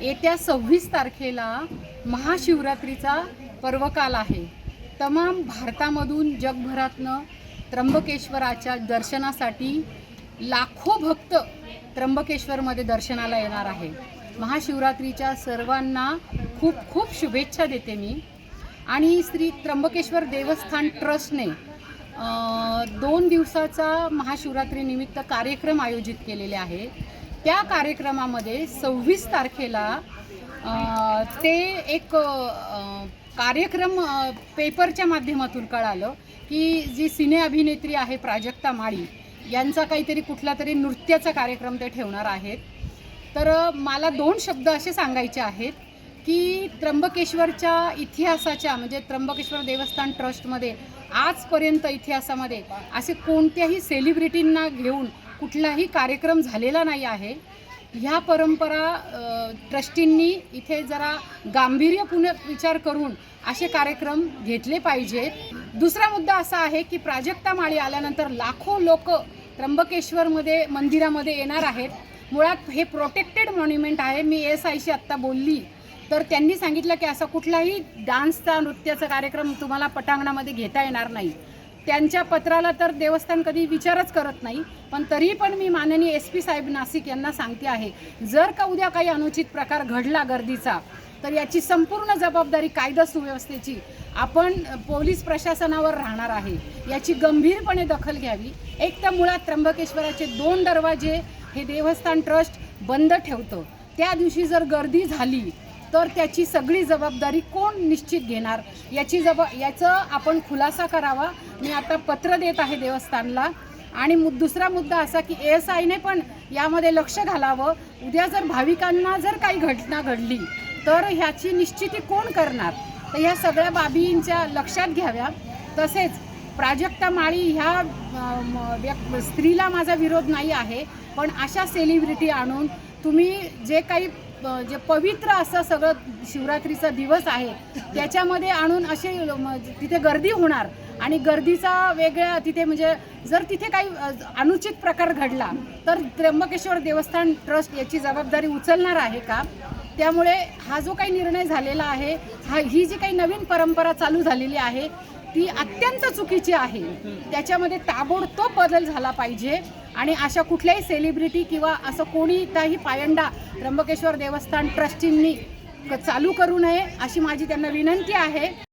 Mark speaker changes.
Speaker 1: येत्या सव्वीस तारखेला महाशिवरात्रीचा पर्वकाल आहे. तमाम भारतामधून जगभरातनं त्र्यंबकेश्वराच्या दर्शनासाठी लाखो भक्त त्र्यंबकेश्वरमध्ये दर्शनाला येणार आहे. महाशिवरात्रीच्या सर्वांना खूप खूप शुभेच्छा देते मी. आणि श्री त्र्यंबकेश्वर देवस्थान ट्रस्टने दोन दिवसाचा महाशिवरात्रीनिमित्त कार्यक्रम आयोजित केलेले आहे. त्या कार्यक्रमामध्ये सव्वीस तारखेला ते एक कार्यक्रम पेपरच्या माध्यमातून कळालं की जी सिने अभिनेत्री आहे प्राजक्ता माळी यांचा काहीतरी कुठला तरी नृत्याचा कार्यक्रम ते ठेवणार आहेत. तर मला दोन शब्द असे सांगायचे आहेत की त्र्यंबकेश्वरच्या इतिहासाच्या म्हणजे त्र्यंबकेश्वर देवस्थान ट्रस्टमध्ये आजपर्यंत इतिहासामध्ये असे कोणत्याही सेलिब्रिटींना घेऊन कुठलाही कार्यक्रम झालेला नाही आहे. ह्या परंपरा ट्रस्टींनी इथे जरा गांभीर्यपूर्ण विचार करून असे कार्यक्रम घेतले पाहिजेत दुसरा मुद्दा असा आहे की प्राजक्ता माळी आल्यानंतर लाखो लोक त्र्यंबकेश्वरमध्ये मंदिरामध्ये येणार आहेत. मुळात हे प्रोटेक्टेड मॉन्युमेंट आहे. मी एस आयशी आत्ता बोलली. तर त्यांनी सांगितलं की असा कुठलाही डान्सचा नृत्याचा कार्यक्रम तुम्हाला पटांगणामध्ये घेता येणार नाही. त्यांच्या पत्राला तर देवस्थान कधी विचारच करत नाही पण तरी पण मी माननीय एस पी साहेब नाशिक यांना सांगते आहे जर का उद्या काही अनुचित प्रकार घडला गर्दीचा तर याची संपूर्ण जबाबदारी कायदा सुव्यवस्थेची आपण पोलीस प्रशासनावर राहणार आहे. याची गंभीरपणे दखल घ्यावी. एक तर मुळात त्र्यंबकेश्वराचे दोन दरवाजे हे देवस्थान ट्रस्ट बंद ठेवतं. त्या दिवशी जर गर्दी झाली तर त्याची सगळी जबाबदारी कोण निश्चित घेणार? याची जबा याचं आपण खुलासा करावा. मी आता पत्र देत आहे देवस्थानला. आणि मु दुसरा मुद्दा असा की एस आयने पण यामध्ये लक्ष घालावं. उद्या जर भाविकांना जर काही घटना घडली तर ह्याची निश्चिती कोण करणार? तर ह्या सगळ्या बाबींच्या लक्षात घ्याव्या. तसेच प्राजक्ता माळी ह्या अ, स्त्रीला माझा विरोध नाही आहे. पण अशा सेलिब्रिटी आणून तुम्ही जे काही जे पवित्र असं सगळं शिवरात्रीचा दिवस आहे त्याच्यामध्ये आणून असे तिथे गर्दी होणार. आणि गर्दीचा वेगळ्या तिथे म्हणजे जर तिथे काही अनुचित प्रकार घडला तर त्र्यंबकेश्वर देवस्थान ट्रस्ट याची जबाबदारी उचलणार आहे का? त्यामुळे हा जो काही निर्णय झालेला आहे हा ही जी काही नवीन परंपरा चालू झालेली आहे ती अत्यंत चुकीची आहे. त्याच्यामध्ये ताबडतोब बदल झाला पाहिजे. आणि अशा कुठल्याही सेलिब्रिटी किंवा असं कोणीही पायंडा त्र्यंबकेश्वर देवस्थान ट्रस्टींनी क- चालू करू नये अशी माझी त्यांना विनंती आहे.